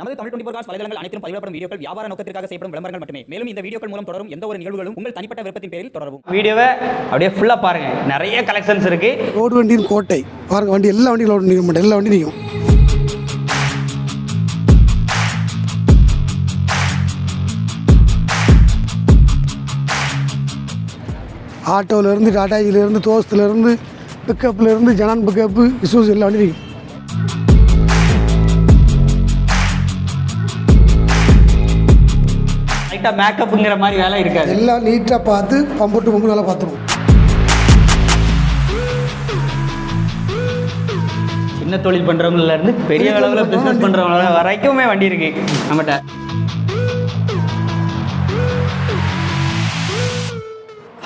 நமது Tamil twenty cos வலைதளங்கள் அனைத்தும் பதிவிடப்படும் வீடியோக்கள் வியாபார நோக்கத்திற்காக செய்யப்படும் விளம்பரங்கள் மட்டுமே. மேலும் இந்த வீடியோக்கள் மூலம் தொடரும் எந்த ஒரு நிகழ்வுகளும் உங்கள் தனிப்பட்ட விருப்பத்தின் பேரில் தொடரவும். வீடியோவை அப்படியே ஃபுல்லாக பாருங்கள் நிறைய கலெக்ஷன்ஸ் இருக்குது ரோடு வண்டியின் கோட்டை. பாருங்க வண்டி எல்லா வண்டியும் ரோடு நிற்க மாட்டேன் எல்லா வண்டியும் நிற்கும். ஆட்டோவிலேருந்து டாட்டாஜிலேருந்து தோஸ்துலேருந்து பிக்கப்லேருந்து ஜனான் பிக்கப்பு இசூஸ் எல்லா வண்டியும் நிற்கும். லைட்டாக மேக்கப்புங்கிற மாதிரி வேலை இருக்காது. எல்லாம் நீட்டாக பார்த்து பம்பு டு பம்பு நல்லா பார்த்துருவோம். சின்ன தொழில் பண்ணுறவங்கள இருந்து பெரிய அளவில் பிஸ்னஸ் பண்ணுறவங்கள வரைக்குமே வண்டி இருக்கு. நம்மகிட்ட.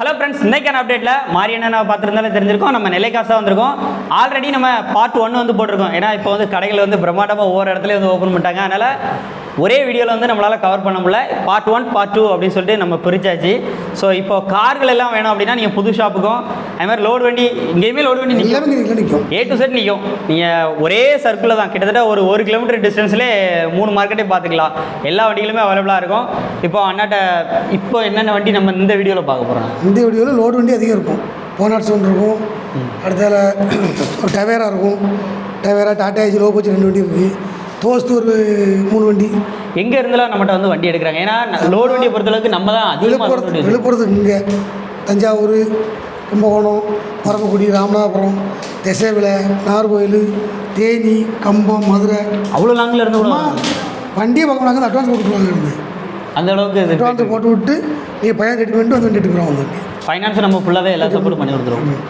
ஹலோ ஃப்ரெண்ட்ஸ் இன்னைக்கான அப்டேட்டில் மாறி என்ன பார்த்துருந்தாலும் தெரிஞ்சிருக்கோம். நம்ம நிலைக்காசாக வந்திருக்கோம். ஆல்ரெடி நம்ம பார்ட் ஒன்று வந்து போட்டிருக்கோம். ஏன்னா இப்போ வந்து கடைகள் வந்து பிரம்மாண்டமாக ஒவ்வொரு இடத்துலையும் வந்து ஓப்பன் பண்ணிட்டாங்க. அதனால் ஒரே வீடியோவில் வந்து நம்மளால் கவர் பண்ண முடியல. பார்ட் ஒன் பார்ட் டூ அப்படின்னு சொல்லிட்டு நம்ம பிரிச்சாச்சு. ஸோ இப்போ கார்கள் எல்லாம் வேணும் அப்படின்னா நீங்கள் புது ஷாப்புக்கும் அது மாதிரி லோடு வண்டி இங்கேயுமே லோடு வண்டி நிற்கும் ஏ டு செட் நிற்கும் நீங்கள் ஒரே சர்க்கிளில் தான். கிட்டத்தட்ட ஒரு ஒரு கிலோமீட்டர் டிஸ்டன்ஸ்லேயே மூணு மார்க்கெட்டே பார்த்துக்கலாம். எல்லா வண்டிகளுமே அவைலபிளாக இருக்கும். இப்போ அண்ணாட்ட இப்போ என்னென்ன வண்டி நம்ம இந்த வீடியோவில் பார்க்க போகிறோம் இந்த வீடியோவில் லோடு வண்டி அதிகம் இருக்கும். போனாட்ஸ் ஒன்று இருக்கும். அடுத்தால டவேரா இருக்கும். Tavera Tata AG low coach ரெண்டு வண்டி இருக்குது தோஸ்து ஒரு மூணு வண்டி. எங்கே இருந்தெல்லாம் நம்மகிட்ட வந்து வண்டி எடுக்கிறாங்க? ஏன்னா லோடு வண்டியை பொறுத்தளவுக்கு நம்ம தான் விழுப்புரத்து விழுப்புரத்துக்கு இங்கே. தஞ்சாவூர் கும்பகோணம் பரமக்குடி ராமநாதபுரம் திசைவிலை நார்கோயில் தேனி கம்பம் மதுரை. அவ்வளோ லாங்கில் இருந்து கூட வண்டியை பார்க்கணும் அட்வான்ஸ் போட்டுருவாங்க இருந்து அந்த அளவுக்கு அட்வான்ஸ் போட்டு விட்டு நீங்கள் பையன் ரெடி பண்ணிட்டு வந்து வண்டி எடுத்துக்கிறோம் வந்து ஃபைனான்ஸ் நம்ம ஃபுல்லாகவே எல்லா சப்போர்ட் பண்ணி கொடுத்துருவோம்.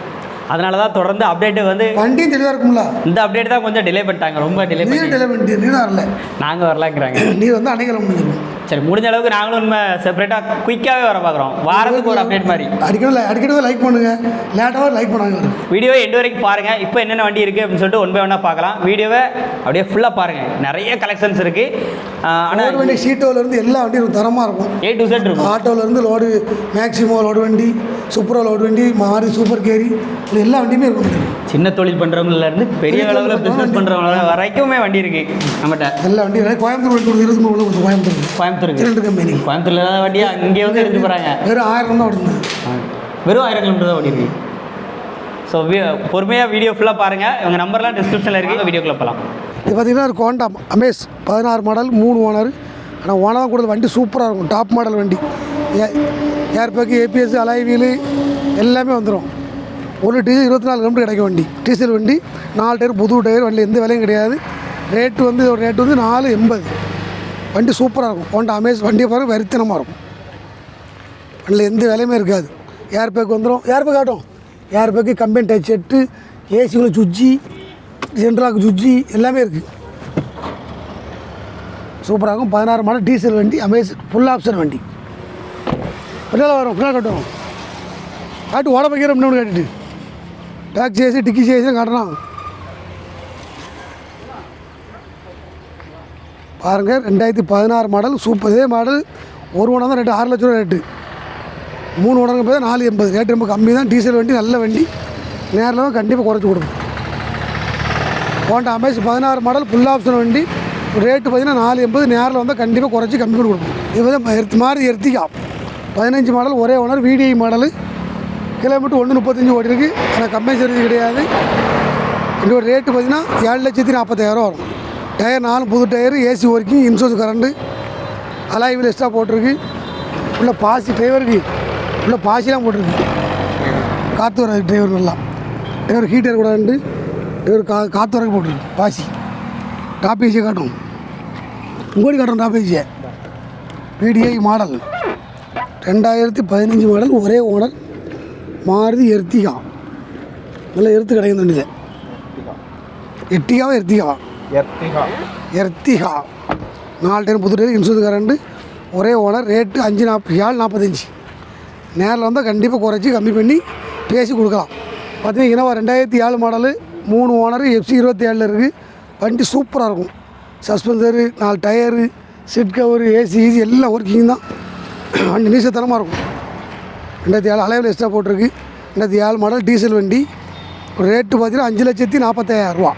அதனால தான் தொடர்ந்து அப்டேட் வந்து வண்டியும் தெளிவாக இருக்கும்ல? இந்த அப்டேட் தான் கொஞ்சம் டிலே பண்ணிட்டாங்க ரொம்ப டிலே பண்ணி டெலை வண்டி நீர் வரல. நாங்கள் வரலாங்கிறாங்க. நீர் வந்து அணைக்கல முடிஞ்சிடும் சரி முடிஞ்ச அளவுக்கு நாங்களும் உண்மை செப்பரேட்டாக குயிக்காகவே வர பார்க்குறோம். வாரத்துக்கு ஒரு அப்டேட் மாதிரி. அடிக்கடி அடிக்கடி லைக் பண்ணுங்க. லேட்டாக லைக் பண்ணாங்க வரும் வீடியோ எண்டு வரைக்கும் பாருங்கள் இப்போ என்னென்ன வண்டி இருக்குது அப்படின்னு சொல்லிட்டு ஒன் பை ஒன்னாக பார்க்கலாம். வீடியோவை அப்படியே ஃபுல்லாக பாருங்கள் நிறைய கலெக்ஷன்ஸ் இருக்குது ஆனால் வண்டி சீட்டோவில் இருந்து எல்லா வண்டியும் தரமாக இருக்கும். ஏ டு செட் இருக்கும். ஆட்டோவில் இருந்து லோடு மேக்ஸிமோ லோடு வண்டி சூப்பரோ லோடு வண்டி மாறி சூப்பர் கேரி இப்படி எல்லா வண்டியுமே இருக்கும் சின்ன தொழில் பண்ணுறவங்கள இருந்து பெரிய அளவில் பிஸ்னஸ் பண்ணுறவங்கள வரைக்குமே வண்டி இருக்குது நம்மகிட்ட. எல்லா வண்டியும் இருக்கு. கோயம்புத்தூர் வண்டி மூணு உள்ள கோயம்புத்தூர். கோயம்புத்தூருக்கு சிலிண்டர் கம்பெனி கோயம்புத்தூர்ல இல்லாத வண்டியா? இங்கே வந்து எடுத்து போகிறாங்க வெறும் ஆயிரம் தான் ஓடுது வெறும் ஆயிரம் கிலோமீட்டர் தான் ஓடி இருக்கு. ஸோ பொறுமையாக வீடியோ ஃபுல்லாக பாருங்கள் இவங்க நம்பர்லாம் டிஸ்கிரிப்ஷனில் இருக்குது வீடியோக்குள்ள போகலாம் இது பார்த்தீங்கன்னா ஒரு கோண்டா அமேஸ் பதினாறு மாடல் மூணு ஓனர் ஆனால் ஓனர் தான் கொடுத்த வண்டி சூப்பராக இருக்கும். டாப் மாடல் வண்டி. Air bag ABS alloy wheel எல்லாமே வந்துடும் ஒரு டீசல் இருபத்தி நாலு கிலோமீட்டர் கிடைக்கும் வண்டி. டீசல் வண்டி நாலு டயர் புது டயர் வண்டி எந்த விலையும் கிடையாது. ரேட்டு வந்து ஒரு ரேட்டு வந்து நாலு எண்பது. வண்டி சூப்பராக இருக்கும். ஹோண்டா அமேஸ் வண்டியை பாருங்க வெறித்தனமாக இருக்கும். வண்டியில் எந்த வேலையுமே இருக்காது. ஏர் பேக் வந்துடும் ஏர் பேக் ஆட்டும் air bag company touch set ஏசிக்குள்ள சுஜ்ஜி ஜென்ட்ராக்கு சுஜ்ஜி எல்லாமே இருக்குது சூப்பராக இருக்கும். பதினாறு மாடல் டீசல் வண்டி அமேஸ் ஃபுல் ஆப்ஷன் வண்டி. பின்னால் வரும். பின்னால் கட்டுவோம் காட்டு ஓட வைக்கிற முன்னாடி காட்டிட்டு. பேக் ஏசி டிக்கி ஏசி காட்டணும் பாருங்கள் ரெண்டாயிரத்தி பதினாறு மாடல் சூப்பர் இதே மாடல் ஒரு ஒன்று தான் ரேட்டு ஆறு லட்ச ரூபா ரேட்டு மூணு உடனே போய் நாலு எண்பது. ரேட்டு ரொம்ப கம்மி தான் டீசல் வண்டி நல்ல வண்டி. நேரில் கண்டிப்பாக குறைச்சி கொடுக்கும் ஹோண்டா அமேஸ் பதினாறு மாடல் ஃபுல் ஆப்ஷன் வண்டி. ரேட்டு பார்த்தீங்கன்னா நாலு எண்பது நேரில் வந்தால் கண்டிப்பாக குறைச்சி கம்மி பண்ணி கொடுக்கும் இது வந்து மாதிரி எர்த்திகா பதினஞ்சு மாடல் ஒரே ஓனர் விடிஐ மாடல் கிலோமீட்டர் ஒன்று முப்பத்தஞ்சு ஓடி இருக்கு ஆனால் கம்பெனி சர்வீஸ் கிடையாது. இதோட ரேட்டு பார்த்தீங்கன்னா ஏழு லட்சத்தி நாற்பத்தாயிரம் வரும். டயர் நாலு புது tyre AC working insurance current alloy wheel extra போட்டிருக்கு. உள்ள பாசி டிரைவருக்கு உள்ள பாசிலாம் போட்டிருக்கு. காற்று வர டிரைவர் நல்லா. டிரைவர் ஹீட்டர் கூட உண்டு டிரைவர் கா காற்று வரைக்கும் போட்டிருக்கு. பாசி. டாப் ஏசியை காட்டும். உங்கோடி காட்டும் டாப் ஏசியை பிடிஐ மாடல் ரெண்டாயிரத்தி பதினஞ்சு மாடல் ஒரே ஓனர் மாருதி எர்த்திகா. நல்லா எர்த்து கிடைக்கும் தண்டியில் எர்த்திகாவா எர்த்திகாவா? எர்த்திகா. நாலு டைம் புது டைம் இன்சூரன்ஸ் கரண்டு ஒரே ஓனர் ரேட்டு அஞ்சு நாற்பது ஏழு நாற்பத்தஞ்சு நேரில் வந்தால் கண்டிப்பாக குறைச்சி கம்மி பண்ணி பேசி கொடுக்கலாம். பார்த்தீங்கன்னா இனோவா ரெண்டாயிரத்தி ஏழு மாடலு மூணு ஓனர் எஃப்சி இருபத்தி ஏழில் இருக்குது வண்டி சூப்பராக இருக்கும். சஸ்பென்சரு நாலு tyre seat cover AC easy எல்லாம் ஒர்க்கிங் தான். வண்டி நீசத்தனமாக இருக்கும். ரெண்டாயிரத்தி ஏழு அலைவில் எக்ஸ்ட்ரா போட்டிருக்கு. ரெண்டாயிரத்தி ஏழு மாடல் டீசல் வண்டி. ரேட்டு பார்த்தீங்கன்னா அஞ்சு லட்சத்தி நாற்பத்தாயிரம் ரூபா.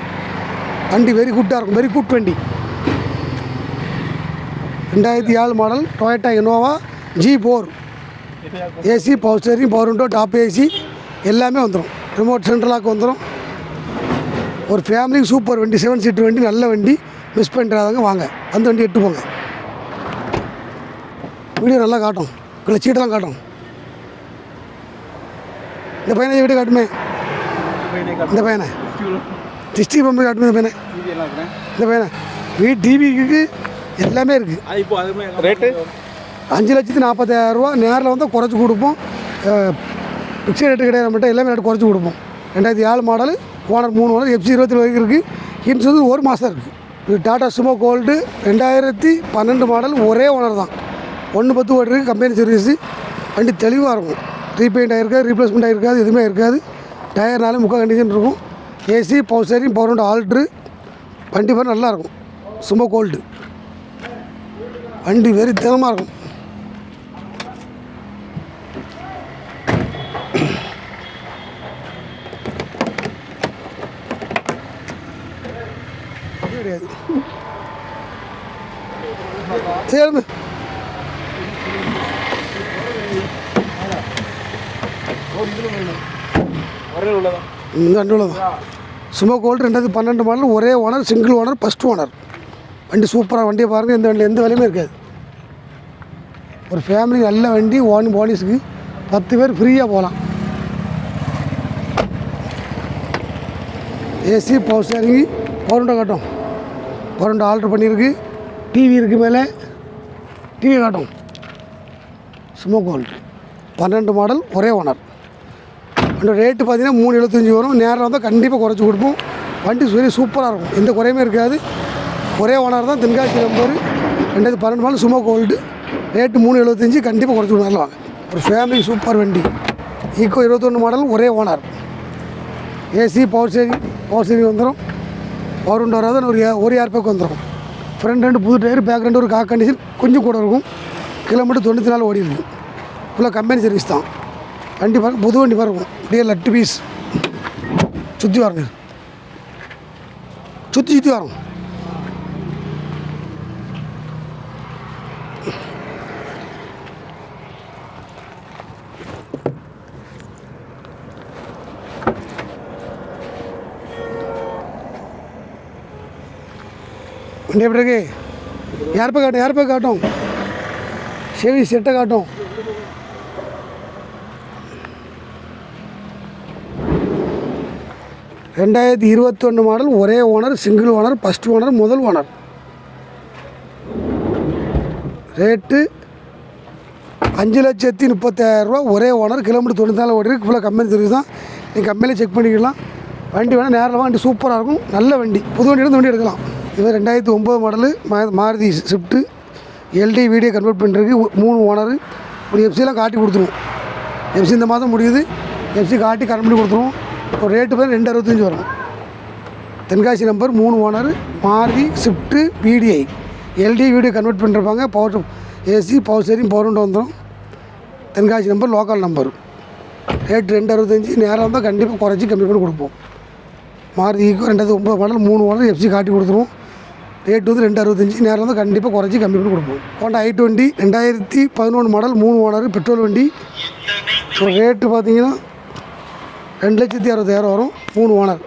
வண்டி வெரி குட்டாக இருக்கும். வெரி குட் வண்டி. ரெண்டாயிரத்தி ஏழு model Toyota Innova G four AC power steering power window top AC எல்லாமே வந்துடும் ரிமோட் சென்ட்ரலாக்கு வந்துடும் ஒரு ஃபேமிலிக்கு சூப்பர் வண்டி செவன் சீட்டர் வண்டி நல்ல வண்டி. மிஸ் பண்ணுறாதவங்க வாங்க. அந்த வண்டி எட்டு போங்க. வீடியோ நல்லா காட்டும். இல்லை சீட்டெல்லாம் காட்டும். இந்த பையனை வீடியோ காட்டுமே. இந்த பையனை டிஸ்ட்ரிக் பம்பு காட்டுமே இந்த பையனை. இந்த பையனை. வீட் டிவிக்கு எல்லாமே இருக்குது ரேட்டு அஞ்சு லட்சத்தி நாற்பத்தாயிரம் ரூபா. நேரில் வந்து குறைச்சி கொடுப்போம். பிக்சர் ரேட்டு கிடையாது நம்மகிட்ட எல்லாமே ரேட்டு குறைச்சி கொடுப்போம். ரெண்டாயிரத்தி ஏழு மாடல் ஓனர் மூணு ஓனர் எஃப்சி இருபத்தி வரைக்கும் இருக்குது ஹின்ஸ் வந்து ஒரு மாதம் இருக்குது இது டாடா சுமோ கோல்டு ரெண்டாயிரத்தி பன்னெண்டு மாடல் ஒரே ஓனர் தான். ஒன்று பத்து ஓடி இருக்குது கம்பெனி சர்வீஸு வண்டி தெளிவாக இருக்கும். ரீபெயிண்ட் ஆகிருக்காது ரீப்ளேஸ்மெண்ட் ஆகிருக்காது எதுவுமே இருக்காது டயர்னாலும் முக்கால் கண்டிஷன் இருக்கும். AC power steering power window alter வண்டி பாரு நல்லாயிருக்கும் சுமோ கோல்டு வண்டி வெறி தினமாக இருக்கும். கிடையாது. சரி ஒரே உள்ளதா இந்த தான். சும்மா கோல்டு ரெண்டாயிரத்தி பன்னெண்டு மாடல் ஒரே owner single owner first owner வண்டி சூப்பராக வண்டியை பாருங்கள் எந்த வண்டியில் எந்த வேலையுமே இருக்காது. ஒரு ஃபேமிலி நல்ல வண்டி ஓன் போலீஸுக்கு பத்து பேர் ஃப்ரீயாக போகலாம். ஏசி பவர் ஸ்டேரிங்கு பவர்ண்டோ காட்டும். பவர்ண்டோ ஆல்ட்ரு பண்ணியிருக்கு. டிவி இருக்குது மேலே. டிவி காட்டும். சும்மா கோல்டு பன்னெண்டு மாடல் ஒரே ஓனர் ரேட்டு பார்த்தீங்கன்னா மூணு எழுபத்தஞ்சி வரும். நேரில் வந்தால் கண்டிப்பாக குறைச்சி கொடுப்போம். வண்டி சரி சூப்பராக இருக்கும். எந்த குறையுமே இருக்காது. ஒரே ஓனர் தான் தென்காசி நம்பர். ரெண்டாயிரத்தி பன்னெண்டு மாடல் சும்மா கோல்டு ரேட்டு மூணு எழுபத்தஞ்சி கண்டிப்பாக குறைச்சி கொடுக்கலாம் வாங்க ஒரு ஃபேமிலி சூப்பர் வண்டி. ஈக்கோ இருபத்தொன்று மாடல் ஒரே owner AC power steering power steering வந்துடும் பவர் உண்டு வராது ஒரு ஏ- ஒரு ஏர் பேக் வந்துடும் ஃப்ரண்ட் ரெண்டு புது டயர் பேக் ரெண்டு ஒரு கா கண்டிஷன் கொஞ்சம் கூட இருக்கும். கிலோமீட்டர் தொண்ணூற்றி நாலு ஓடி இருக்கும் ஃபுல்லாக கம்பெனி சர்வீஸ் தான். வண்டி பாருங்க புது வண்டி பாருங்க. அப்படியே லட்டு பீஸ் சுற்றி வரங்க சுற்றி சுற்றி வரோம் வண்டி எப்படி இருக்கு? யார் போய் காட்டும்? யார் காட்டும்? செவி செட்டை காட்டும். ரெண்டாயிரத்தி இருபத்தொன்று மாடல் ஒரே owner single owner first owner முதல் ஓனர் ரேட்டு அஞ்சு லட்சத்தி முப்பத்தாயிரரூவா ஒரே ஓனர் கிலோமீட்டர் தொண்ணூற்றி நாலு ஓடி ஃபுல்லாக கம்பெனி சர்வீஸ் தான் நீங்கள் கம்பெனியில் செக் பண்ணிக்கலாம். வண்டி வேணால் நேரில் வண்டி சூப்பராக இருக்கும். நல்ல வண்டி. புது வண்டி இந்த வண்டி எடுக்கலாம். இது ரெண்டாயிரத்தி ஒம்பது மாடலு மா Maruti Swift LD video convert பண்ணுறதுக்கு மூணு ஓனரு. ஒரு எஃப்சிலாம் காட்டி கொடுத்துருவோம். எஃப்சி இந்த மாதம் முடியுது. எஃப்சி காட்டி கரண்ட் பண்ணி கொடுத்துருவோம். ஒரு ரேட்டு பேர் ரெண்டு அறுபத்தஞ்சி வரும். தென்காசி நம்பர் மூணு owner Maruti Swift PDI LD video convert பண்ணிருப்பாங்க. Power AC power steering power window வந்துடும் Tenkasi number local number rate ரெண்டு அறுபத்தஞ்சி நேரம் வந்தால் கண்டிப்பாக குறைச்சி கம்மி பண்ணி கொடுப்போம். மாருதி ஈக்கோ ரெண்டாயிரத்தி ஒம்பது மாடல் மூணு ஓனர் எஃப்சி காட்டி கொடுத்துருவோம். ரேட் வந்து ரெண்டு அறுபத்தஞ்சி நேரம் இருந்தால் கண்டிப்பாக குறைச்சி கம்மி பண்ணி கொடுப்போம். ஹோண்டா ஐ டுவெண்ட்டி ரெண்டாயிரத்தி பதினொன்று மாடல் மூணு ஓனர் பெட்ரோல் வண்டி. ரேட்டு பார்த்தீங்கன்னா ரெண்டு லட்சத்தி அறுபத்தாயிரம் வரும் மூணு ஓனர்.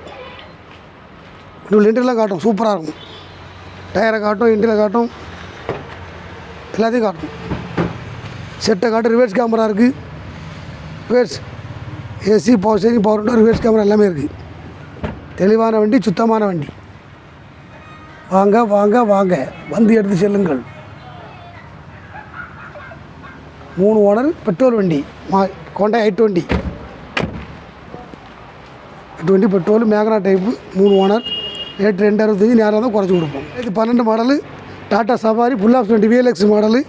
இன்னும் இன்டர்லாம் காட்டும் சூப்பராக இருக்கும். டயரை காட்டும் இன்டரில் காட்டும் எல்லாத்தையும் காட்டும். செட்டை காட்டும் ரிவர்ஸ் கேமரா இருக்குது reverse AC power steering power window reverse camera எல்லாமே இருக்குது தெளிவான வண்டி சுத்தமான வண்டி. வாங்க வாங்க வாங்க. வந்து எடுத்து செல்லுங்கள். மூணு ஓனர் பெட்ரோல் வண்டி. மா கொண்டை ஐ டுவெண்ட்டி டுவெண்ட்டி பெட்ரோல் மேகனா டைப்பு மூணு ஓனர் ரேட் ரெண்டு அறுபத்தஞ்சு நேரம் தான் குறைச்சி கொடுப்போம். இது பன்னெண்டு model Tata Safari full of twenty VLX model.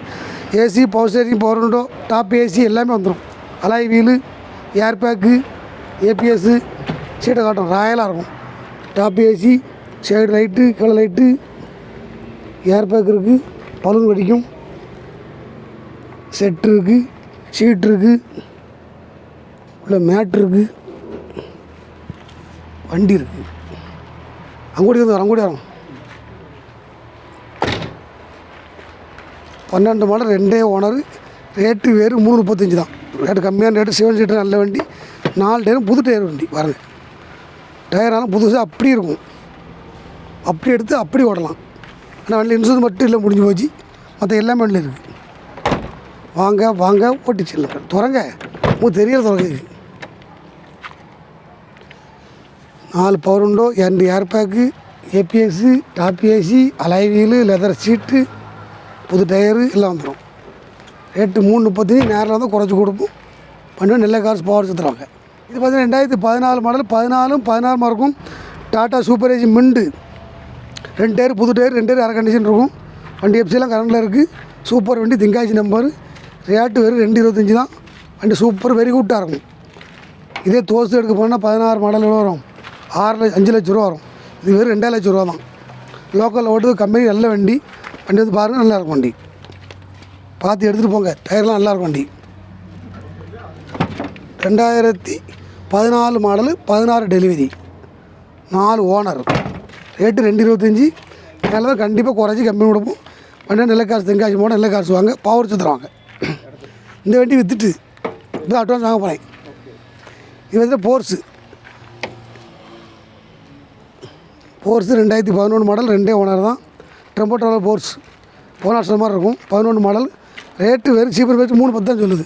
AC power steering power window top AC எல்லாமே வந்துடும் alloy wheel air bag ABS சீட்டை காட்டும் ராயலாக இருக்கும். டாப் ஏசி சைடு லைட்டு கீழே லைட்டு ஏர் பேக் இருக்குது பலூன் வெடிக்கும். செட் இருக்குது சீட் இருக்குது உள்ள மேட் இருக்குது வண்டி இருக்குது அங்கோடி வந்து வரும் அங்கூடி வரும் பன்னெண்டு மாடல் ரெண்டே ஓனர் ரேட்டு வேறு மூணு முப்பத்தஞ்சு தான். ரேட்டு கம்மியான ரேட்டு செவன் சீட்டர் நல்ல வண்டி. நாலு டயரும் புது டயர் வண்டி பாருங்க. டயராலும் புதுசாக அப்படி இருக்கும். அப்படி எடுத்து அப்படி ஓடலாம். ஆனால் வண்டியில் இன்சூரன்ஸ் மட்டும் இல்லை முடிஞ்சு போச்சு. மற்ற எல்லாமே வண்டியில் இருக்குது வாங்க வாங்க ஓட்டி செல்லுங்க துறங்க. உங்களுக்கு தெரியல திறங்க நாலு பவர் உண்டோ? ரெண்டு air bag ABS top AC alloy wheel leather seat புது டயரு எல்லாம் வந்துடும் ரேட்டு மூணு முப்பத்தஞ்சு நேரில் வந்து குறைச்சி கொடுப்போம். பண்ணி நல்ல கார்ஸ் பவர் சுற்றுறாங்க இது பார்த்தீங்கன்னா ரெண்டாயிரத்தி பதினாலு மாடல் பதினாலும் பதினாறு மார்க்கும் டாட்டா சூப்பர் ஏஜி மிண்டு ரெண்டு டயர் புது டயர் ரெண்டு டயர் அரை கண்டிஷன் இருக்கும். வண்டி எஃப்சிலாம் கரண்டில் இருக்குது சூப்பர் வண்டி திங்காய்ச்சி நம்பர் ரேட்டு வெறும் ரெண்டு இருபத்தஞ்சி தான். வண்டி சூப்பர் வெரி குட்டாக இருக்கும். இதே தோசு எடுக்க போனால் பதினாறு மாடல் வரும். ஆறு லட்சம் அஞ்சு லட்ச ரூபா வரும். இது வெறும் ரெண்டே லட்ச ரூபா தான். லோக்கலில் ஓட்டுறது கம்பெனி நல்ல வண்டி. வண்டி வந்து பாருங்கள் நல்லா இருக்கும் வண்டி. பார்த்து எடுத்துகிட்டு போங்க. டயர்லாம் நல்லா இருக்கும் வண்டி. ரெண்டாயிரத்தி பதினாலு மாடலு பதினாறு டெலிவரி நாலு ஓனர் ரேட்டு ரெண்டு இருபத்தஞ்சி. மேலே தான் கண்டிப்பாக குறைச்சி கம்மி கொடுப்போம். வண்டி நல்ல காசு தென்காசி போட நல்ல காசு வாங்க. பவர் சுற்றுவாங்க இந்த வண்டி விற்றுட்டு இப்போ அட்வான்ஸ் வாங்க போகிறேன் இது வந்து போர்ஸு போர்ஸு ரெண்டாயிரத்தி பதினொன்று மாடல் ரெண்டே ஓனர் தான். டெம்போட்டோவில் போர்ஸ் போனாட்ஸ் மாதிரி இருக்கும். பதினொன்று மாடல் ரேட்டு வெறும் சீப்பர் ரேட்டு மூணு பத்து தான் சொல்லுது.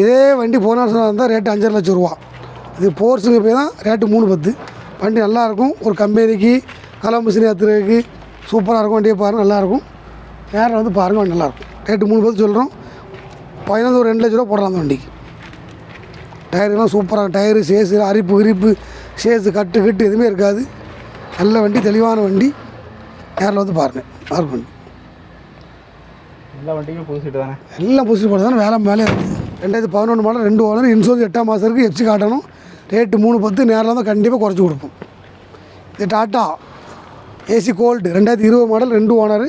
இதே வண்டி போனாட்ஸ் இருந்தால் ரேட்டு அஞ்சரை லட்சம் ரூபா. இது போர்ஸுக்கு போய் தான் ரேட்டு மூணு பத்து. வண்டி நல்லாயிருக்கும் ஒரு கம்பெனிக்கு கலாம் மிஷின் ஏற்றுறதுக்கு சூப்பராக இருக்கும். வண்டியை பாருங்கள் நல்லாயிருக்கும் நேரில் வந்து பாருங்கள் வண்டி நல்லாயிருக்கும் ரேட்டு மூணு பத்து சொல்கிறோம் பதினஞ்சு ஒரு ரெண்டு லட்ச ரூபா போடலாம் அந்த வண்டிக்கு. டயருலாம் சூப்பராக டயரு சேஸு அரிப்பு கிரிப்பு சேஸு கட்டு கிட்டு எதுவுமே இருக்காது. நல்ல வண்டி தெளிவான வண்டி. நேரில் வந்து பாருங்கள் மார்க் வண்டி எல்லா வண்டிக்கும் புது சீட்டு தானே? எல்லாம் புதுசு போட்டு தானே வேலை மேலே இருக்குது ரெண்டாயிரத்தி பதினொன்று மாடல் ரெண்டு ஓனர் இன்சூரன்ஸ் எட்டாம் மாதம் இருக்குது எஃப்சி காட்டணும். ரேட்டு மூணு பத்து நேரில் தான் கண்டிப்பாக குறைச்சி கொடுப்போம். இது டாட்டா ஏசி கோல்டு ரெண்டாயிரத்தி இருபது மாடல் ரெண்டு ஓனர்.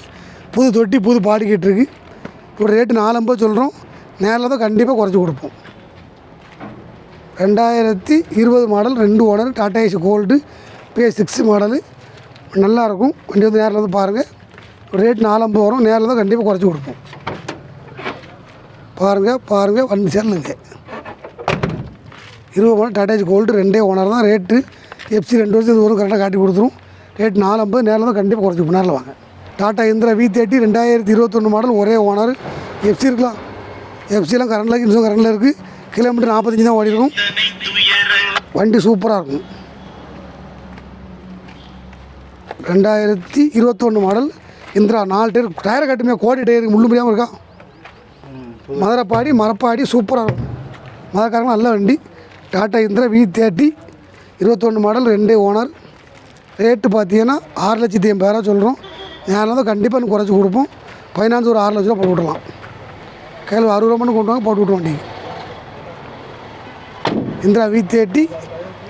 புது தொட்டி புது பாடி இருக்குது இதோட ரேட்டு நாலம்பது சொல்கிறோம் நேரில் தான் கண்டிப்பாக குறைச்சி கொடுப்போம். ரெண்டாயிரத்தி இருபது மாடல் ரெண்டு owner Tata Ace gold B six model நல்லாயிருக்கும் வண்டி வந்து நேரில் வந்து பாருங்கள் ரேட் நாலம்பது வரும். நேரில் தான் கண்டிப்பாக குறைச்சி கொடுப்போம். பாருங்கள் பாருங்கள் வண்டி செல்லுங்க இருபது மாடல் டாடா கோல்டு ரெண்டே ஓனர் தான். ரேட்டு எஃப்சி ரெண்டு வருஷம் இது வரும் கரெக்டாக காட்டி கொடுத்துரும். ரேட் நாலம்பது நேரில் தான் கண்டிப்பாக குறைச்சி கொடுப்போம். நேரில் வாங்க. டாட்டா இந்திரா வி தேர்ட்டி ரெண்டாயிரத்தி இருபத்தொன்று மாடல் ஒரே ஓனர் எஃப்சி இருக்கலாம். எஃப்சிலாம் கரண்டில் இன்சூரன்ஸ் கரண்டில் இருக்குது கிலோமீட்டர் நாற்பத்தஞ்சு தான் ஓடி இருக்கும் வண்டி சூப்பராக இருக்கும். ரெண்டாயிரத்தி இருபத்தொன்று மாடல் இந்திரா நாலு டயர் டயரை கட்டுமே கோடி டயர் முள்ளு முடியாமல் இருக்கா? மதுரைப்பாடி மரப்பாடி சூப்பராக இருக்கும். மதக்காரங்க நல்ல வண்டி. டாட்டா இந்திரா வி தேர்ட்டி இருபத்தொன்று மாடல் ரெண்டே ஓனர். ரேட்டு பார்த்தீங்கன்னா ஆறு லட்சத்தி எண்பதாயிரம் சொல்கிறோம் நேரம் தான் கண்டிப்பாக குறைச்சி கொடுப்போம். ஃபைனான்ஸ் ஒரு ஆறு லட்ச ரூபா போட்டு விடலாம். கையில் அறுபது ரூபான்னு கொண்டு வாங்க போட்டு விட்டு வண்டி இந்திரா வி தேர்ட்டி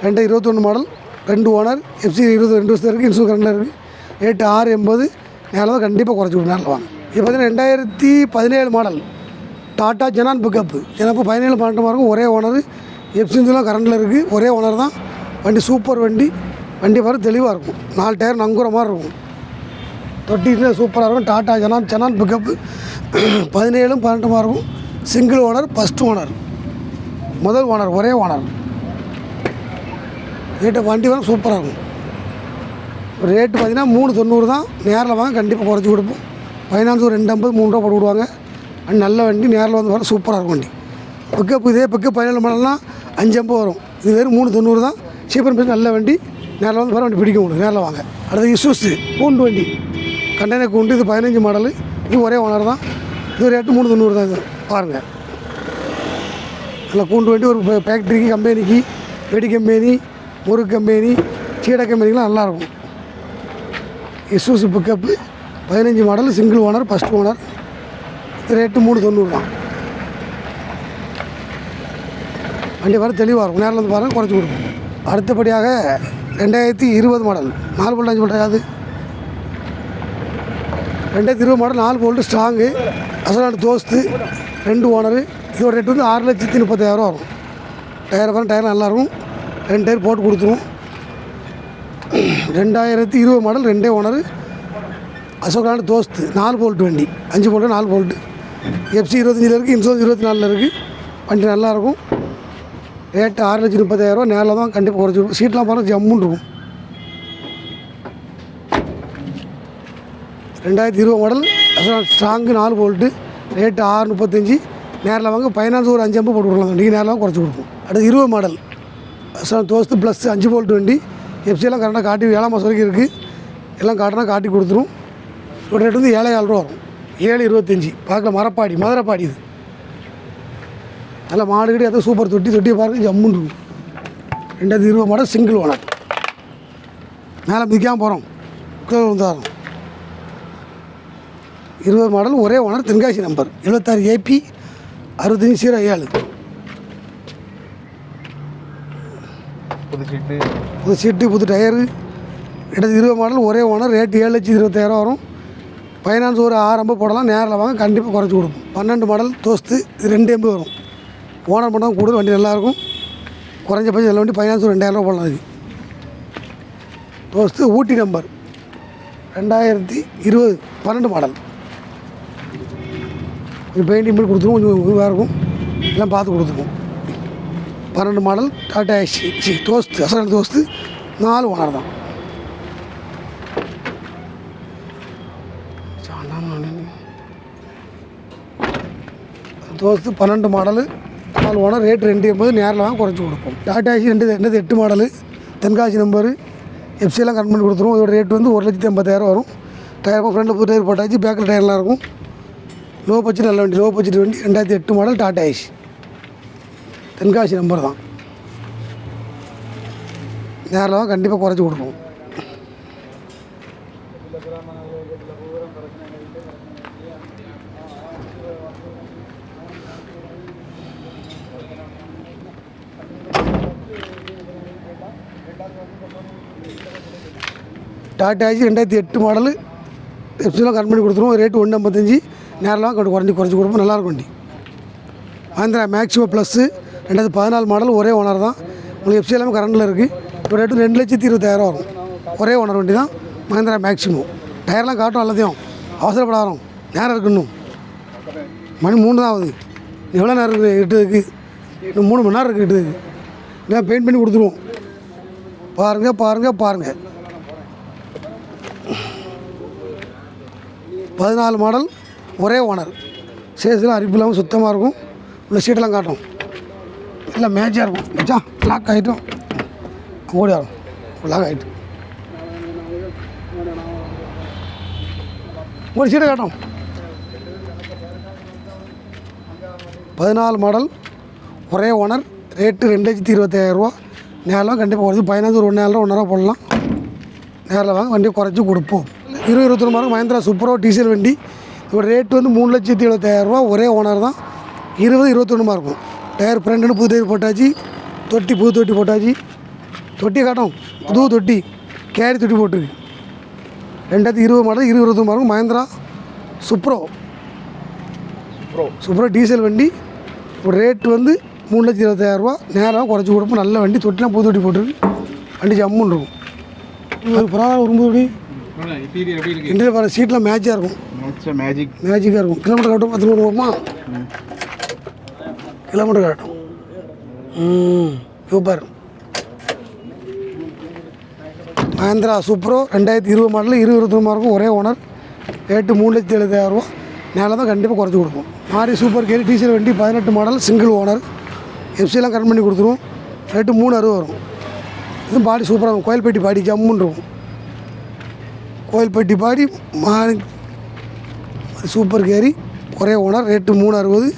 ரெண்டு இருபத்தொன்று மாடல். ரெண்டு ஓனர் எஃப்சி இருபது ரெண்டு வருஷம் இருக்குது இன்சூரன்ஸ் கரண்டில் இருக்குது ரேட்டு ஆறு எண்பது நேரம் தான் கண்டிப்பாக குறைச்சி விடும் நேரில் வாங்க. இப்போ பார்த்தீங்கன்னா ரெண்டாயிரத்தி பதினேழு மாடல் டாட்டா ஜனான் பிக்கப்பு எனக்கு பதினேழு பன்னெண்டு மார்க்கும் ஒரே ஓனர். எஃப்சின்ஸ்லாம் கரண்டில் இருக்குது ஒரே ஓனர் தான். வண்டி சூப்பர் வண்டி. வண்டி பாரு தெளிவாக இருக்கும். நாலு டயர் நங்குற மாதிரி இருக்கும். தொட்டிட்டு சூப்பராக இருக்கும். டாட்டா ஜனான் ஜனான் பிக்கப்பு பதினேழும் பன்னெண்டு மார்க்கும். சிங்கிள் ஓனர் ஃபஸ்ட் ஓனர் முதல் ஓனர் ஒரே ஓனர் ரேட்டு வண்டி வாங்க சூப்பராக இருக்கும் ரேட்டு பார்த்தீங்கன்னா மூணு தொண்ணூறு தான். நேரில் வாங்க கண்டிப்பாக குறைச்சி கொடுப்போம். ஃபைனான்ஸ் ஒரு ரெண்டு ஐம்பது மூணு ரூபா போட்டு விடுவாங்க. நல்ல வண்டி நேரில் வந்து வர சூப்பராக இருக்கும் வண்டி. பிக்கப் இதே பிக்கப் பதினேழு மாடல்னா அஞ்சு ஐம்பது வரும். இது வெறும் மூணு தொண்ணூறு தான். சீப்பர் பேசி நல்ல வண்டி. நேரில் வந்து வர வண்டி பிடிக்கும் உங்களுக்கு. நேரில் வாங்க. அடுத்து இசூஸு கூண்டு வண்டி. கண்டெய்னர் கூண்டு இது பதினஞ்சு மாடலு. இது ஒரே ஓனர் தான். இது ரேட்டு மூணு தொண்ணூறு தான் இது. பாருங்கள் நல்லா கூண்டு வண்டி ஒரு ஃபேக்ட்ரிக்கு கம்பெனிக்கு வெடி கம்பெனி ஒரு கம்பெனி சீடை கம்பெனிக்கெலாம் நல்லாயிருக்கும். இசூசு பிக்கப்பு பதினஞ்சு model single owner first owner rate மூணு தொண்ணூறு. தான் வண்டி வர தெளிவாக இருக்கும். நேரில் வந்து பாருங்கள் குறைச்சி கொடுக்கும். அடுத்தபடியாக ரெண்டாயிரத்தி இருபது மாடல் நாலு போல்ட் அஞ்சு போல்ட் அது ரெண்டாயிரத்தி இருபது மாடல் நாலு போல்ட்டு ஸ்ட்ராங்கு அசலாண்டு தோஸ்து. ரெண்டு ஓனரு இதோட ரேட் வந்து ஆறு லட்சத்தி முப்பத்தாயிரம் வரும். டயர் பாருங்க டயர் நல்லாயிருக்கும். ரெண்டு டயர் போட்டு கொடுத்துருவோம். ரெண்டாயிரத்தி இருபது மாடல் ரெண்டே ஓனர். அசோகான தோஸ்து நாலு போல்ட் வண்டி. அஞ்சு போல்ட்டு நாலு போல்ட்டு எஃப்சி இருபத்தஞ்சில் இருக்குது இன்சூரன்ஸ் இருபத்தி நாலில் இருக்குது வண்டி நல்லாயிருக்கும் ரேட்டு ஆறு லட்சம் முப்பத்தாயிரரூவா நேரில் தான் கண்டிப்பாக குறைச்சி சீட்லாம் பாருங்கள் ஜம்முன் இருக்கும். ரெண்டாயிரத்தி இருபது மாடல் அசோகா ஸ்ட்ராங்கு நாலு போல்ட்டு ரேட்டு ஆறு முப்பத்தஞ்சு நேரில் வாங்க ஃபைனான்ஸ் ஒரு அஞ்சு அம்பு போட்டு கொடுக்கலாம். வண்டிக்கு நேரில் வாங்க குறைச்சி கொடுப்போம். அடுத்து இருபது மாடல். தோஸ்து ப்ளஸ் அஞ்சு போல்ட் வண்டி. எஃப்சியெல்லாம் கரெக்டாக காட்டி ஏழாம் மாதம் வரைக்கும் இருக்குது எல்லாம் காட்டினா காட்டி கொடுத்துரும். ஒரு ரேட் வந்து ஏழை ரூபா வரும். ஏழு இருபத்தஞ்சி. பார்க்கல மரப்பாடி மதுரைப்பாடி இது. நல்லா மாடு கிட்ட எதாவது சூப்பர் தொட்டி தொட்டியை பாருங்க ஜம்முன்னு இருக்கும் ரெண்டாயிரத்தி இருபது மாடல் சிங்கிள் ஓனர் மேலே மிதிக்காமல் போகிறோம் கீழே வந்தாரோம் இருபது மாடல் ஒரே ஓனர் தென்காசி நம்பர் எழுபத்தாறு ஏபி அறுபத்தஞ்சி சீரோ ஏழு. புது சீட்டு புது சீட்டு புது டயரு ரெண்டாயிரத்தி இருபது மாடல் ஒரே ஓனர் ரேட்டு ஏழு லட்சத்தி இருபத்தாயிரம் வரும். ஃபைனான்ஸ் ஒரு ஆரம்பம் போடலாம். நேரில் வாங்க கண்டிப்பாக குறைச்சி கொடுப்போம். பன்னெண்டு மாடல் தோஸ்து இது ரெண்டு எம்பு வரும். ஓனர் மட்டும் கூட வண்டி நல்லாயிருக்கும். குறைஞ்சபட்சம் எல்லாம் வண்டி ஃபைனான்ஸ் ஒரு ரெண்டாயிரம் ரூபா போடலாம் இது தோஸ்து ஊட்டி நம்பர் ரெண்டாயிரத்தி இருபது பன்னெண்டு மாடல் கொஞ்சம் பெயிண்டிங் பண்ணி கொடுத்துருவோம் கொஞ்சம் இதுவாக இருக்கும். எல்லாம் பார்த்து கொடுத்துருவோம் பன்னெண்டு மாடல் டாட்டா ஏசி சி தோஸ்து அசரன் தோஸ்து நாலு ஓனர் தான். தோஸ்து பன்னெண்டு மாடலு நாலு ஓனர் ரேட் ரெண்டு எண்பது நேரில் தான் குறைச்சி கொடுப்போம். டாட்டா ஏசி ரெண்டு ரெண்டு எட்டு மாடலு தென்காசி நம்பரு எஃப்சியெல்லாம் கட் பண்ணி கொடுத்துருவோம். இதோட ரேட் வந்து ஒரு லட்சத்தி ஐம்பத்தாயிரம் வரும். டயர் ஃப்ரெண்டு புது டயர் போட்டாச்சு பேக்கில் டயர்லாம் இருக்கும். லோ பட்ஜெட் நல்ல வண்டி லோ பட்ஜெட் வண்டி ரெண்டாயிரத்தி எட்டு model Tata Ace Tenkasi number தான். நேரில் தான் கண்டிப்பாக குறைச்சி கொடுப்போம். டாடா ஏசி ரெண்டாயிரத்தி எட்டு மாடலு எப்சிலாம் கட் பண்ணி கொடுத்துருவோம். ரேட்டு ஒன்று ஐம்பத்தஞ்சு. நேரலாம் கொஞ்சம் குறைஞ்சி குறைச்சி கொடுப்போம். நல்லாயிருக்கும் வண்டி. ஆந்திரா மேக்ஸிமம் ப்ளஸ்ஸு ரெண்டாவது பதினாலு மாடல் ஒரே ஓனர் தான். உங்களுக்கு எஃப்சி எல்லாமே கரண்டில் இருக்குது இப்போ ரேட்டு ரெண்டு லட்சத்தி இருபத்தாயிரம் வரும். ஒரே ஓனர் வண்டி தான். மகேந்திரா மேக்ஸிமம் டயர்லாம் காட்டும் எல்லாத்தையும் அவசரப்படாதோம். நேரம் இருக்கு இன்னும். மணி மூணு தான் ஆகுது. எவ்வளோ நேரம் இருக்குது இட்டுக்கு இன்னும் மூணு மணி நேரம் இருக்குது இட்டுக்கு இல்லை பெயிண்ட் பண்ணி கொடுத்துருவோம். பாருங்கள் பாருங்கள் பாருங்கள் பதினாலு மாடல் ஒரே ஓனர் சேஸ்லாம் அரிப்பு இல்லாமல் சுத்தமாக இருக்கும். உள்ள சீட்டெல்லாம் காட்டும். எல்லாம் மேஜாக இருக்கும். மச்சா லாக் ஆகிட்டும் ஓடி வரும். லாக் ஆகிட்டு ஒரு சீட்டை காட்டும் பதினாலு மாடல் ஒரே ஓனர் ரேட்டு ரெண்டு லட்சத்தி இருபத்தாயிரரூவா நேரில் கண்டிப்பாக வருது பதினஞ்சு ஒரு நேரம் ஒன்றரை போடலாம். நேரில் வாங்க வண்டியை குறைச்சி கொடுப்போம். இருபது இருபத்தொன்று மாதம் மஹேந்திரா சூப்பரோ டீசல் வண்டி. இதோட ரேட்டு வந்து மூணு லட்சத்தி எழுபத்தாயிரரூவா ஒரே ஓனர் தான். இருபது இருபத்தொன்னுமா இருக்கும் டயர் ஃப்ரெண்டுன்னு புது டயர் போட்டாச்சு. தொட்டி புது தொட்டி போட்டாச்சு. தொட்டி காட்டும். புது தொட்டி. கேரி தொட்டி போட்டிருக்கு. ரெண்டாயிரத்தி இருபது மாடல் இருபது இருபத்தொன்று மாதம் Mahindra Supro pro Supro diesel வண்டி. ஒரு ரேட் வந்து மூணு லட்சத்தி இருபத்தாயிரரூவா நேராக குறைச்சி கொடுப்போம். நல்ல வண்டி. தொட்டிலாம் புது தொட்டி போட்டிருக்கு. வண்டி ஜம்முன்னு இருக்கும். ஒரு ஒரு முடி இன்டீரியர் எப்படி இருக்கு? இன்றைய பாரு சீட்லாம் மேட்சாக இருக்கும். மேஜிக் மேஜிக்காக இருக்கும். கிலோமீட்டர் காட்டும் பத்து நூறு போகுமா கிலோமீட்டர் காட்டும். சூப்பர் மஹேந்திரா சூப்பரோ ரெண்டாயிரத்தி இருபது மாடலில் இருபது இருபத்தொன்று இருக்கும் ஒரே ஓனர் ரேட்டு மூணு லட்சத்தி எழுபதாயிரரூவா மேலே தான் கண்டிப்பாக குறைச்சி கொடுப்போம். மாரி சூப்பர் கேரி டீசல் வண்டி பதினெட்டு மாடல் சிங்கிள் ஓனர் எஃப்சிலாம் கட் பண்ணி கொடுத்துருவோம். ரேட்டு மூணு அறுபது வரும். இதுவும் பாடி சூப்பராக இருக்கும். கோயில்பட்டி பாடி ஜம்முன்னு இருக்கும். கோயில்பட்டி பாடி மா சூப்பர் கேரி ஒரே ஓனர் ரேட்டு மூணு அறுபது.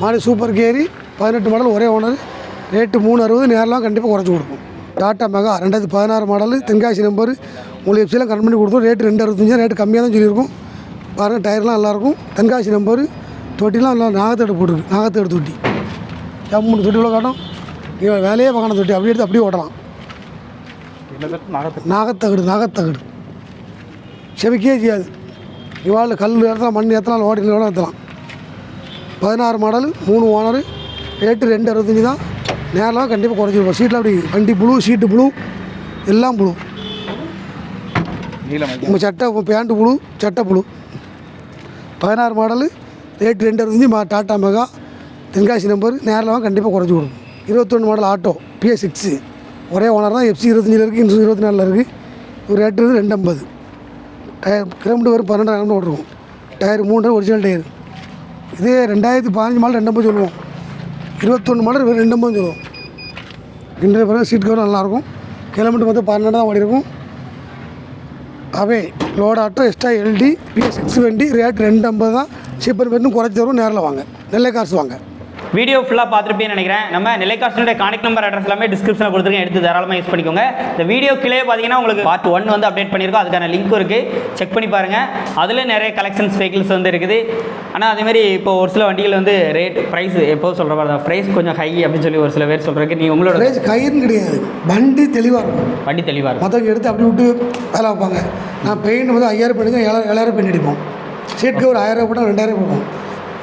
மாடி சூப்பர் கேரி பதினெட்டு மாடல் ஒரே ஓனர். ரேட்டு மூணு அறுபது நேரெலாம் கண்டிப்பாக குறைச்சி கொடுப்போம். டாட்டா மெகா ரெண்டாயிரத்தி பதினாறு மாடல் தென்காசி நம்பர். உங்களுக்கு எஃப்சியில் கட் பண்ணி கொடுத்தோம். ரேட்டு ரெண்டு அறுபத்தஞ்சு ரேட்டு கம்மியாக தான் சொல்லியிருக்கும். பாருங்கள் டயர்லாம் நல்லாயிருக்கும். தென்காசி நம்பர் தொட்டிலாம் நல்லா நாகத்தேடு போட்டுருக்கு. நாகத்தேடு தொட்டி. ஜம்முன்னு தொட்டி உள்ள காட்டும். இவன் வேலையே பார்க்கணும் தொட்டி. அப்படி எடுத்து அப்படியே ஓட்டலாம். நாகத்தகடு நாகத்தகடு. செவிக்கே செய்யாது. இவாள் கல் ஏற்றலாம் மண் ஏற்றலாம் ஓட்டில் கூட ஏற்றலாம் பதினாறு மாடல் மூணு ஓனர் ரேட்டு ரெண்டு அறுபத்தஞ்சி தான். நேரில் கண்டிப்பாக குறைச்சிருப்போம் சீட்டில் அப்படி வண்டி புழு சீட்டு புழு எல்லாம் புழு. உங்கள் சட்டை உங்கள் பேண்ட்டு புழு சட்டை புழு பதினாறு மாடலு ரேட்டு ரெண்டு அறுபத்தஞ்சி மா டாட்டா மெகா தென்காசி நம்பர் நேரில் வாங்க கண்டிப்பாக குறைச்சி கொடுக்கும் இருபத்தொன்று மாடல் ஆட்டோ பிஎஸ் சிக்ஸு ஒரே ஓனர் தான் எஃப்சி இருபத்தஞ்சில் இருக்குது இன்சூரன்ஸ் இருபத்தி நாலில் இருக்குது ஒரு ரேட்டு ரெண்டு ஐம்பது டயர் கிலோமீட்டர் வரும் பன்னெண்டாயிரம் ஓட்டுருவோம் டயர் மூணு ஒரிஜினல் டயர். இதே ரெண்டாயிரத்தி பதினஞ்சு மாடல் ரெண்டு ஐம்பது சொல்லுவோம் இருபத்தொன்று மாடல் வெறும் ரெண்டு ஐம்பது சொல்லுவோம் இன்றைய பிறகு சீட் கவர் நல்லாயிருக்கும் கிலோமீட்டர் பார்த்து பன்னெண்டு தான் ஓடி இருக்கும் Ape load auto extra LD BS six வண்டி ரேட் ரெண்டு ஐம்பது தான் சீப்பர் பேருந்து குறைச்சி தரும் நேரில் வாங்க நெல்லை காசு வாங்க வீடியோ ஃபுல்லாக பார்த்துருப்பேன்னு நினைக்கிறேன். நம்ம நிலைக்காசனுடைய கான்டெக்ட் நம்பர் அட்ரஸ் எல்லாமே டிஸ்கிரிப்ஷனில் கொடுத்துருக்கேன். எடுத்து தாராளமாக யூஸ் பண்ணிக்கோங்க. இந்த வீடியோ கீழே பார்த்தீங்கன்னா உங்களுக்கு பார்ட் ஒன் வந்து அப்டேட் பண்ணியிருக்கோம். அதுக்கான லிங்க் இருக்குது செக் பண்ணி பாருங்கள் அதில் நிறைய கலெக்ஷன்ஸ் வெஹிக்கிள்ஸ் வந்து இருக்குது. ஆனால் அதேமாதிரி இப்போ ஒரு சில வண்டிகள் வந்து ரேட் ப்ரைஸ் எப்போ சொல்கிற மாதிரி தான். ப்ரைஸ் கொஞ்சம் ஹை அப்படின்னு சொல்லி ஒரு சில பேர் சொல்கிறதுக்கு நீ உங்களோட ரேஸ் கயிறுன்னு கிடையாது. வண்டி தெளிவாக இருக்கும். வண்டி தெளிவாக இருக்கும். மற்றவங்க எடுத்து அப்படி விட்டு வேலை வைப்பாங்க நான் பெயிண்ட் வந்து ஐயாயிரம் பெயிண்ட் ஏழாயிரம் ஏழாயிரம் பெயிண்ட் அடிப்போம். சீட் கவர் ஆயிரம் போட்டால் ரெண்டாயிரம் போடுவோம்.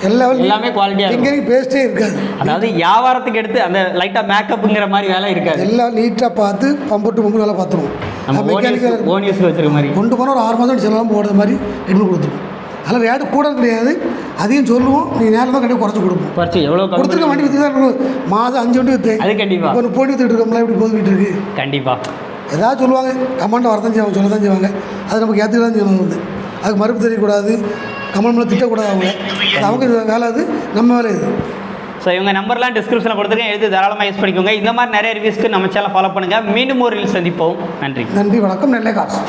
எல்லா எல்லாமே ஆ இருக்கும். பேஸ்ட்டே இருக்காது. அதாவது வியாபாரத்துக்கு எடுத்து அந்த லைட்டாக மேக்கப்புங்கிற மாதிரி வேலை இருக்காது. எல்லாம் நீட்டாக பார்த்து பம்பர் டு பம்பர் வேலை பார்த்துருவோம் மெக்கானிக்கல் ஓன் யூஸ்க்கு வச்சிருக்க மாதிரி. கொண்டு போனால் ஒரு ஆறு மாதம் செலவெல்லாம் போடுற மாதிரி பண்ணி கொடுத்துருவோம் அதில் ரேட்டு கூட கிடையாது. அதையும் சொல்லுவோம். நீ நேரில் தான் கண்டிப்பாக குறைச்சி கொடுப்போம். குறைச்சி எவ்வளோ கொடுத்துருக்க வண்டி விற்று தான் மாதம் அஞ்சு வண்டி விற்று அது கண்டிப்பா. இப்போ முப்பது விற்றுட்டு இருக்கோம்ல இப்படி போதுகிட்டு இருக்கு. கண்டிப்பாக ஏதாவது சொல்லுவாங்க. கமெண்ட் வரதான் செய்வாங்க சொல்ல தான் செய்வாங்க. அது நமக்கு ஏற்றுக்க தான் செய்யணும் வந்து அதுக்கு மறுப்பு தெரியக்கூடாது. கமெண்ட் பண்ண திட்டக்கூடாது அவங்க அது அவங்க வேலை அது நம்ம வேலை இது. ஸோ இவங்க நம்பர்லாம் டிஸ்கிரிப்ஷனில் கொடுத்துருக்கேன். எடுத்து தாராளமாக யூஸ் பண்ணிக்கோங்க. இந்த மாதிரி நிறைய ரிவ்யூஸ்க்கு நம்ம சேனல் ஃபாலோ பண்ணுங்கள் மீண்டும் ஒரு reel சந்திப்போம். நன்றி. நன்றி வணக்கம். நெல்லை காசு.